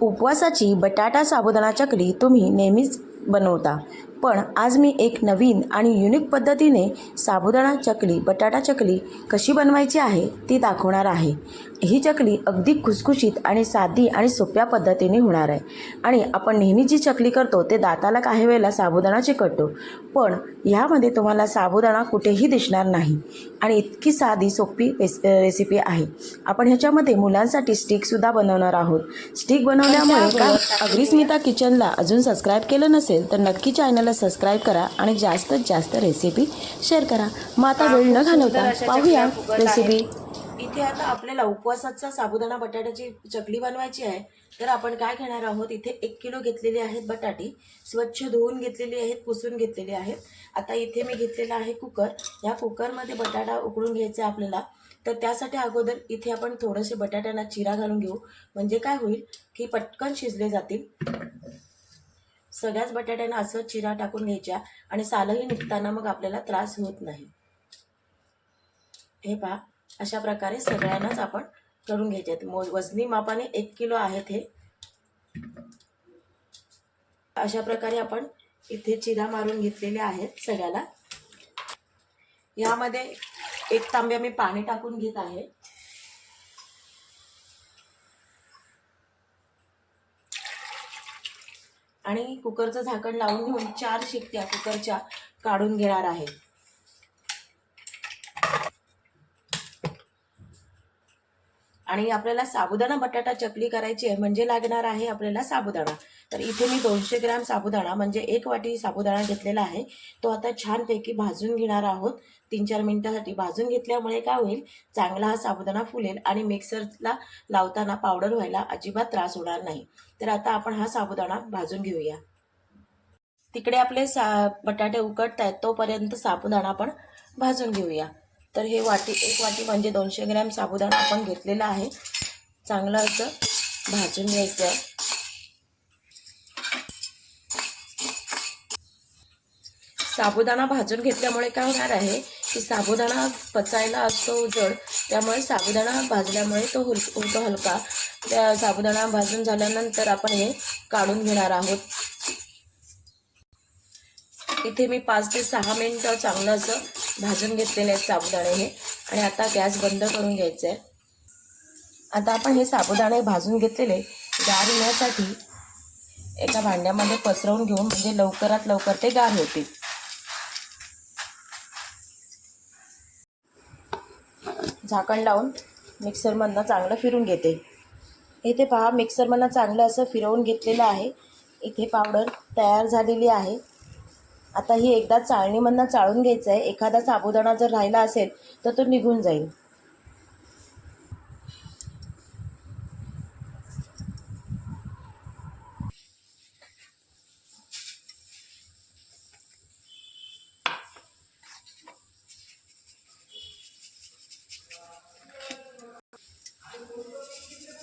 उपवासाची बटाटा साबुदाणा चकली तुम्ही नेहमीच बनवता. पण आज मी एक नवीन आणि युनिक पद्धतीने साबुदाणा चकली बटाटा चकली कशी बनवायची आहे ती दाखवणार आहे. ही चकली अगदी खुसखुशीत आणि साधी आणि सोप्या पद्धतीने होणार आहे. आणि आपण नेहमी जी चकली करतो ते दाताला काही वेळेला साबुदाणा चिकटतो पण ह्यामध्ये तुम्हाला साबुदाणा कुठेही दिसणार नाही. आणि इतकी साधी सोपी रेस रेसिपी आहे. आपण ह्याच्यामध्ये मुलांसाठी स्टिकसुद्धा बनवणार आहोत. स्टिक बनवल्यामुळे काय अग्रिस्मिता किचनला अजून सबस्क्राईब केलं नसेल तर नक्की चॅनलला सबस्क्राईब करा आणि जास्तीत जास्त रेसिपी शेअर करा. मग आता वेळ न घालवता पाहूया रेसिपी. इथे आता आपल्याला उपवासाचा साबुदाणा बटाट्याची चकली बनवायची आहे. तर आपण काय घेणार आहोत? इथे एक किलो घेतलेली आहेत बटाटी. स्वच्छ धुवून घेतलेली आहेत पुसून घेतलेली आहेत. आता इथे मी घेतलेला आहे कुकर. या कुकरमध्ये बटाटा उकळून घ्यायचा आहे आपल्याला. तर त्यासाठी अगोदर इथे आपण थोडेसे बटाट्यांना चिरा घालून घेऊ. म्हणजे काय होईल? की पटकन शिजले जातील. सगळ्याच बटाट्यांना असं चिरा टाकून घ्यायच्या आणि सालही निघताना मग आपल्याला त्रास होत नाही. हे पहा अशा प्रकारे सगळ्यांनाच आपण करून घ्यायचे आहेत. मो वजनी मापाने एक किलो आहेत हे. अशा प्रकारे आपण इथे चिरा मारून घेतलेले आहेत सगळ्याला. यामध्ये एक तांब्या मी पाणी टाकून घेत आहे. आणि कुकरचं झाकण लावून घेऊन चार शिट्ट्या कुकरच्या काढून घेणार आहे. आणि आपल्याला साबुदाणा बटाटा चकली करायची आहे. म्हणजे लागणार आहे आपल्याला साबुदाणा. तर इथे मी दोनशे ग्रॅम साबुदाणा म्हणजे एक वाटी साबुदाणा घेतलेला आहे. तो आता छानपैकी भाजून घेणार आहोत. तीन चार मिनिटासाठी भाजून घेतल्यामुळे काय होईल? चांगला हा साबुदाणा फुलेल आणि मिक्सरला लावताना पावडर व्हायला अजिबात त्रास होणार नाही. तर आता आपण हा साबुदाणा भाजून घेऊया. तिकडे आपले सा बटाटे उकडत आहेत तोपर्यंत साबुदाणा आपण भाजून घेऊया. तर हे वाटी एक वाटी म्हणजे दोनशे ग्रॅम साबुदाणा आपण घेतलेला आहे. चांगलं असं भाजून घ्यायचं. साबुदाणा भाजून घेतल्यामुळे काय होणार आहे की साबुदाणा पचायला असतो जड त्यामुळे साबुदाणा भाजल्यामुळे तो हुल होतो हलका. त्या साबुदाणा भाजून झाल्यानंतर आपण हे काढून घेणार आहोत. इथे मी पाच ते सहा मिनटं चांगलं असं भाजून घेतलेलं आहे साबुदाणे हे. आणि आता गॅस बंद करून घ्यायचं आहे आता आपण हे साबुदाणे भाजून घेतलेले गार येण्यासाठी एका भांड्यामध्ये पसरवून घेऊन म्हणजे लवकरात लवकर ते गार होतील. झाकण लावून मिक्सरमधनं चांगलं फिरून घेते. इथे पहा मिक्सरमधनं चांगलं असं फिरवून घेतलेलं आहे. इथे पावडर तयार झालेली आहे. आता ही एकदा चाळणीमधनं चाळून घ्यायचं आहे एखादा साबुदाणा जर राहिला असेल तर तो निघून जाईल.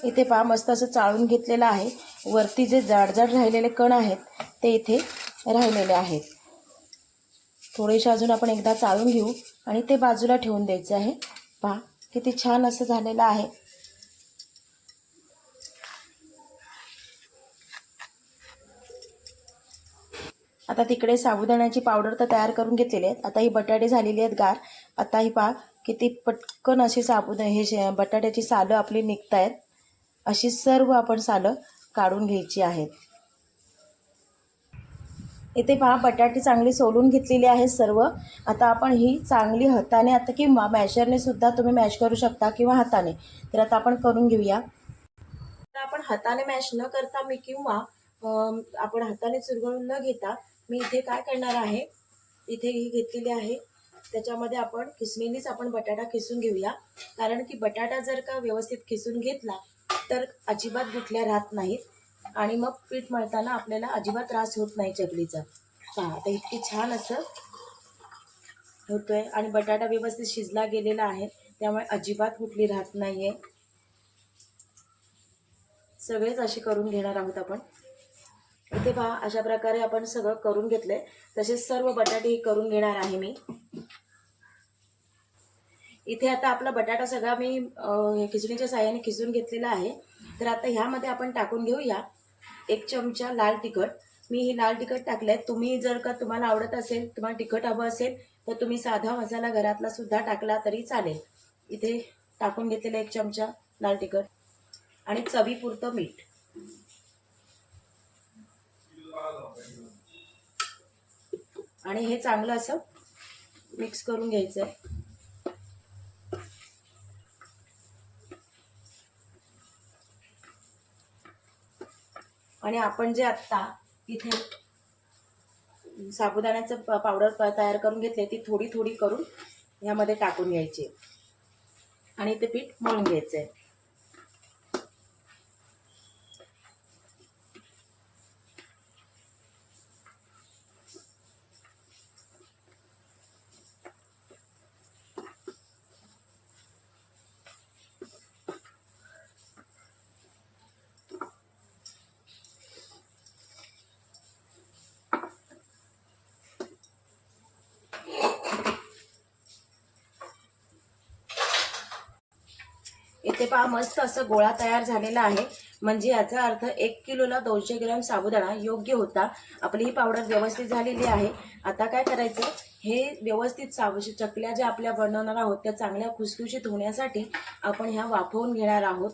इथे पहा मस्त असं चाळून घेतलेलं आहे. वरती जे जाडजाड राहिलेले कण आहेत ते इथे राहिलेले आहेत. थोडेसे अजून आपण एकदा चाळून घेऊ आणि ते बाजूला ठेवून द्यायचं आहे. पहा किती छान असं झालेलं आहे. आता तिकडे साबुदाण्याची पावडर तर तयार करून घेतलेली आहेत. आता ही बटाटे झालेली आहेत गार. आता ही पहा किती पटकन अशी साबुदा हे बटाट्याची सालं आपली निघत आहेत अशी सर्व आपण सालं काढून घ्यायची आहेत. इथे पहा बटाटे चांगली सोलून घेतलेली आहेत सर्व. आता आपण ही चांगली हाताने आता किंवा मॅशरने सुद्धा तुम्ही मॅश करू शकता किंवा हाताने. तर आता आपण करून घेऊया. तर आपण हाताने मॅश न करता मी किंवा आपण हाताने चुरगळून न घेता मी इथे काय करणार आहे? इथे ही घेतलेली आहे. त्याच्यामध्ये आपण किसणीनेच आपण बटाटा खिसून घेऊया. कारण की बटाटा जर का व्यवस्थित खिसून घेतला तर अजिबात गुठल्या राहत नाहीत. आणि मग पीठ मळताना आपल्याला अजिबात त्रास होत नाही चकलीचा. हां आता इतकी छान असं होतोय. आणि बटाटा व्यवस्थित शिजला गेलेला आहे त्यामुळे अजिबात कुठली राहत नाहीये. सगळेच असे करून घेणार आहोत आपण. इथे पहा अशा प्रकारे आपण सगळं करून घेतलंय. तसेच सर्व बटाटेही करून घेणार आहे मी. इथे आता आपला बटाटा सगळा मी खिचडीच्या साह्याने खिचून घेतलेला आहे. तर आता ह्यामध्ये आपण टाकून घेऊया. एक चमचा लाल तिखट. मी ही लाल तिखट टाकलंय. तुम्ही जर का तुम्हाला आवडत असेल तुम्हाला तिखट हवं असेल तर तुम्ही साधा मसाला घरातला सुद्धा टाकला तरी चालेल. इथे टाकून घेतलेला एक चमचा लाल तिखट आणि चवीपुरतं मीठ. आणि हे चांगलं असं मिक्स करून घ्यायचं आहे आणि आपण जे आत्ता इथे साबुदाण्याचं प- पावडर प- तयार करून घेतले ती थोडी थोडी करून ह्यामध्ये टाकून घ्यायची. आणि ते पीठ मळून घ्यायचं आहे इथे पहा मस्त असं गोळा तयार झालेला आहे. म्हणजे याचा अर्थ एक किलोला दोनशे ग्रॅम साबुदाणा योग्य होता. आपली ही पावडर व्यवस्थित झालेली आहे. आता काय करायचं? हे व्यवस्थित साबु चकल्या ज्या आपल्या बनवणार आहोत त्या चांगल्या खुसखुशीत होण्यासाठी आपण ह्या वाफवून घेणार आहोत.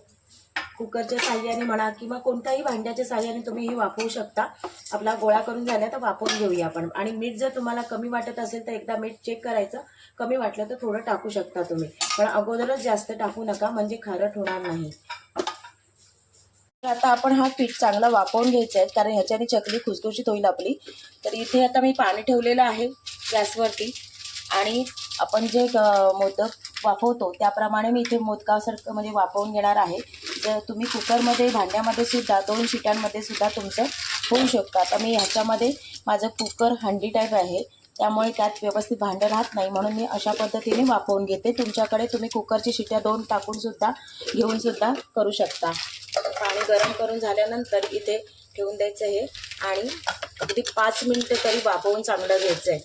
कुकरच्या साह्याने म्हणा किंवा कोणत्याही भांड्याच्या साह्याने तुम्ही ही वाफवू शकता. आपला गोळा करून झाला तर वाफवून घेऊया आपण. आणि मीठ जर तुम्हाला कमी वाटत असेल तर एकदा मीठ चेक करायचं. कमी वाटलं तर थोडं टाकू शकता तुम्ही. पण अगोदरच जास्त टाकू नका म्हणजे खारट होणार नाही. तर आता आपण हा पीठ चांगला वापरून घ्यायचा आहे कारण ह्याच्याने चकली खुसखुशीत होईल आपली. तर इथे आता मी पाणी ठेवलेलं आहे गॅसवरती. आणि आपण जे मोदक वाफवतो त्याप्रमाणे मी इथे मोदकासारखं म्हणजे वाफवून घेणार आहे. तर तुम्ही कुकरमध्ये भांड्यामध्ये सुद्धा दोन शिट्यांमध्ये सुद्धा तुमचं होऊ शकतं. आता मी ह्याच्यामध्ये माझं कुकर हंडी टाईप आहे. त्यामुळे त्यात व्यवस्थित भांडं राहत नाही. म्हणून मी अशा पद्धतीने वाफवून घेते. तुमच्याकडे तुम्ही कुकरची शिट्या दोन टाकून सुद्धा घेऊन सुद्धा करू शकता. पाणी गरम करून झाल्यानंतर इथे ठेवून द्यायचं हे आणि अगदी पाच मिनटं तरी वाफवून चांगलं घ्यायचं आहे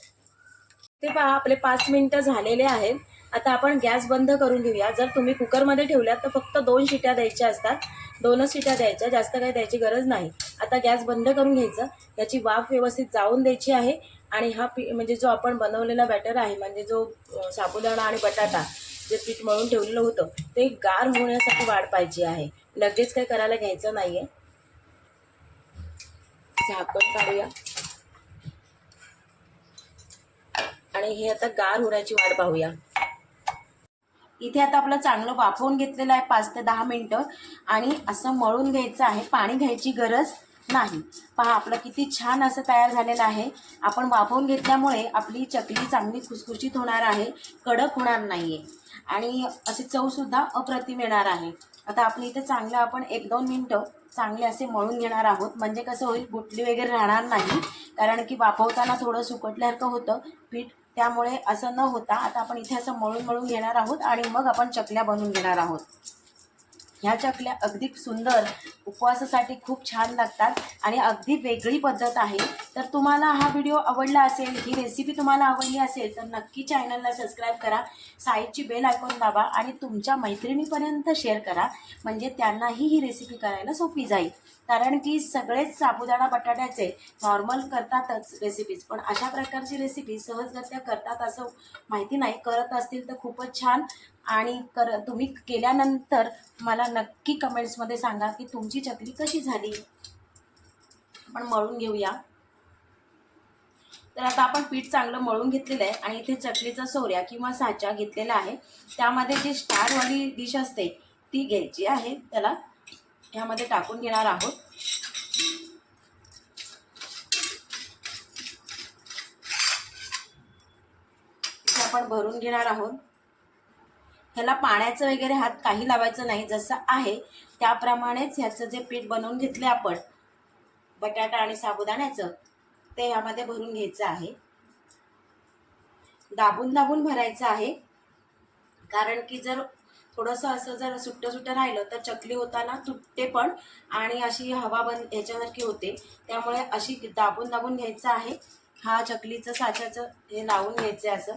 ते पहा आपले पाच मिनटं झालेले आहेत. आता आपण गॅस बंद करून घेऊया. जर तुम्ही कुकरमध्ये ठेवल्यात तर फक्त दोन शिट्या द्यायच्या असतात. दोनच शिट्या द्यायच्या. जास्त काही द्यायची गरज नाही. आता गॅस बंद करून घ्यायचं. याची वाफ व्यवस्थित जाऊन द्यायची आहे. आणि हा पी म्हणजे जो आपण बनवलेला बॅटर आहे म्हणजे जो साबुदाणा आणि बटाटा जे पीठ मळून ठेवलेलं होतं ते गार होण्यासाठी वाढ पाहिजे आहे. लगेच काही करायला घ्यायचं नाही आहे झाकण काढूया. आणि हे आता गार होण्याची वाट पाहूया. इथे आता आपलं चांगलं वाफवून घेतलेलं आहे पाच ते दहा मिनटं. आणि असं मळून घ्यायचं आहे पाणी घ्यायची गरज नाही. पहा आपलं किती छान असं तयार झालेलं आहे. आपण वाफवून घेतल्यामुळे आपली चकली चांगली खुसखुशीत होणार आहे. कडक होणार नाही आहे आणि अशी चवसुद्धा अप्रतिम येणार आहे. आता आपण इथे चांगलं आपण एक दोन मिनटं चांगले असे मळून घेणार आहोत. म्हणजे कसं होईल गुटली वगैरे राहणार नाही. कारण की वाफवताना थोडं सुकटल्यासारखं होतं पीठ. त्यामुळे असं न होता आता आपण इथे असं मळून मळून घेणार आहोत आणि मग आपण चकल्या बनवून घेणार आहोत. ह्या चकल्या अगदी सुंदर उपवासासाठी खूप छान लागतात आणि अगदी वेगळी पद्धत आहे. तर तुम्हाला हा व्हिडिओ आवडला असेल ही रेसिपी तुम्हाला आवडली असेल तर नक्की चॅनलला सबस्क्राईब करा. साईडची बेल ऐकून दाबा आणि तुमच्या मैत्रिणीपर्यंत शेअर करा. म्हणजे त्यांनाही ही रेसिपी करायला सोपी जाईल. कारण की सगळेच साबुदाणा बटाट्याचे नॉर्मल करतातच रेसिपीज पण अशा प्रकारची रेसिपी सहजगत्या करतात असं माहिती नाही. करत असतील तर खूपच छान. आणि कर तुम्ही केल्यानंतर मला नक्की कमेंट्समध्ये सांगा की तुमची चकली कशी झाली. आपण मळून घेऊया. तर आता आपण पीठ चांगलं मळून घेतलेलं आहे आणि इथे चकलीचा सोऱ्या किंवा साचा घेतलेला आहे. त्यामध्ये जी स्टारवाली डिश असते ती घ्यायची आहे. त्याला ह्यामध्ये टाकून घेणार आहोत. आपण भरून घेणार आहोत. ह्याला पाण्याचं वगैरे हात काही लावायचं नाही जसं आहे त्याप्रमाणेच ह्याचं जे पीठ बनवून घेतले आपण बटाटा आणि साबुदाण्याचं ते ह्यामध्ये भरून घ्यायचं आहे. दाबून दाबून भरायचं आहे कारण की जर थोडंसं असं जर सुट्टं सुट्टं राहिलं तर चकली होताना तुटते पण आणि अशी हवा बंद ह्याच्यासारखी होते. त्यामुळे अशी दाबून दाबून घ्यायचं आहे. हा चकलीचं साच्याचं हे लावून घ्यायचं आहे असं.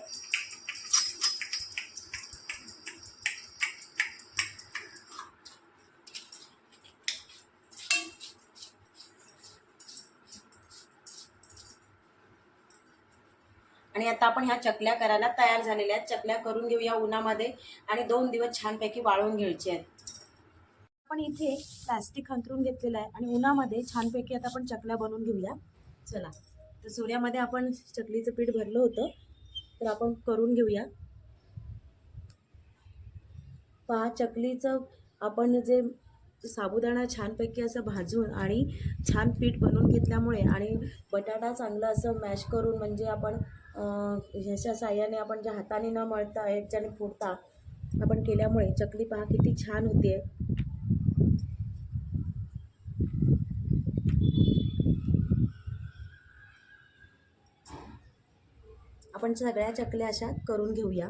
आणि आता आपण ह्या चकल्या करायला तयार झालेल्या आहेत. चकल्या करून घेऊया उन्हामध्ये आणि दोन दिवस छानपैकी वाळवून घ्यायचे आहेत. आपण इथे प्लास्टिक अंथरून घेतलेलं आहे आणि उन्हामध्ये छानपैकी आता आपण चकल्या बनवून घेऊया. चला. तर सूर्यामध्ये आपण चकलीचं पीठ भरलं होतं. तर आपण करून घेऊया. पहा चकलीचं आपण जे साबुदाणा छानपैकी असं भाजून आणि छान पीठ बनवून घेतल्यामुळे आणि बटाटा चांगला असं मॅश करून म्हणजे आपण ह्याच्या साह्याने आपण ज्या हाताने न मळता याच्याने फोडता आपण केल्यामुळे चकली पहा किती छान होते आपण सगळ्या चकल्या अशा करून घेऊया.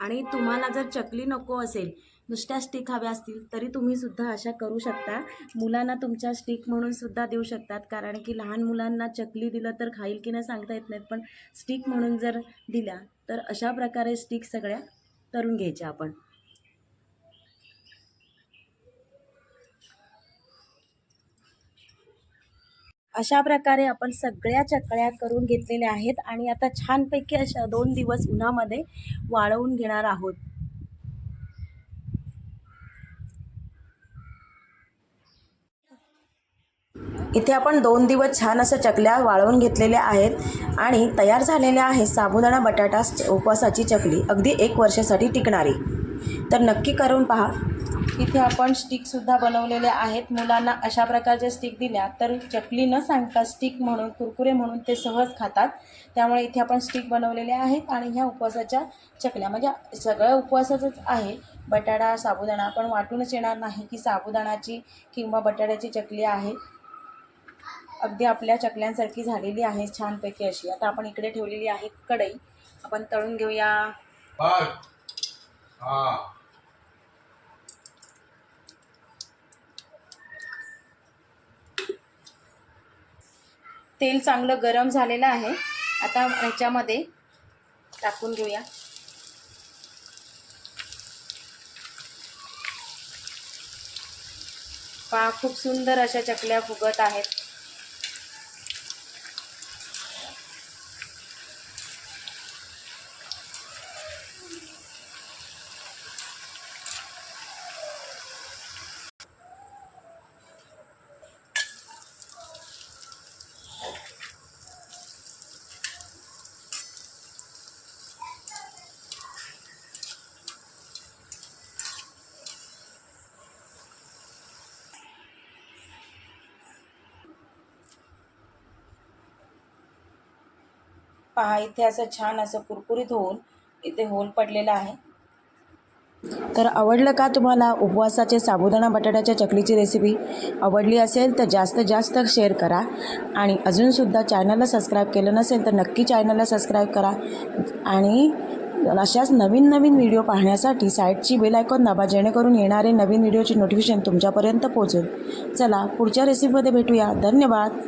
आणि तुम्हाला जर चकली नको असेल नुसत्या स्टिक हव्या असतील तरी तुम्ही सुद्धा अशा करू शकता. मुलांना तुमच्या स्टिक म्हणून सुद्धा देऊ शकतात कारण की लहान मुलांना चकली दिलं तर खाईल की नाही सांगता येत नाहीत पण स्टिक म्हणून जर दिल्या तर अशा प्रकारे स्टिक सगळ्या करून घ्यायच्या आपण. अशा प्रकारे आपण सगळ्या चकळ्या करून घेतलेल्या आहेत आणि आता छानपैकी अशा दोन दिवस उन्हामध्ये वाळवून घेणार आहोत. इथे आपण दोन दिवस छान असं चकल्या वाळवून घेतलेल्या आहेत आणि तयार झालेल्या आहेत साबुदाणा बटाटा उपवासाची चकली. अगदी एक वर्षासाठी टिकणारी. तर नक्की करून पहा. इथे आपण स्टिकसुद्धा बनवलेले आहेत. मुलांना अशा प्रकारच्या स्टिक दिल्या तर चकली न सांगता स्टिक म्हणून कुरकुरे म्हणून ते सहज खातात. त्यामुळे इथे आपण स्टिक बनवलेले आहेत आणि ह्या उपवासाच्या चकल्या. म्हणजे सगळं उपवासाचंच आहे. बटाटा साबुदाणा आपण वाटूनच येणार नाही की साबुदाणाची किंवा बटाट्याची चकली आहे. अगदी आपल्या चकल्यांसारखी झालेली आहे छानपैकी अशी. आता आपण इकडे ठेवलेली आहे कढई. आपण तळून घेऊया. हा. तेल चांगलं गरम झालेलं आहे. आता ह्याच्यामध्ये टाकून घेऊया. पहा खूप सुंदर अशा चकल्या फुगत आहेत. पहा इथे असं छान असं कुरकुरीत होऊन इथे होल पडलेला आहे. तर आवडलं का तुम्हाला उपवासाचे साबुदाणा बटाट्याच्या चकलीची रेसिपी आवडली असेल तर जास्तीत जास्त शेअर करा. आणि अजूनसुद्धा चॅनलला सबस्क्राईब केलं नसेल तर नक्की चॅनलला सबस्क्राईब करा. आणि अशाच नवीन नवीन व्हिडिओ पाहण्यासाठी साईटची बेल आयकॉन दाबा जेणेकरून येणारे नवीन व्हिडिओची नोटिफिकेशन तुमच्यापर्यंत पोहोचेल. चला पुढच्या रेसिपीमध्ये भेटूया. धन्यवाद.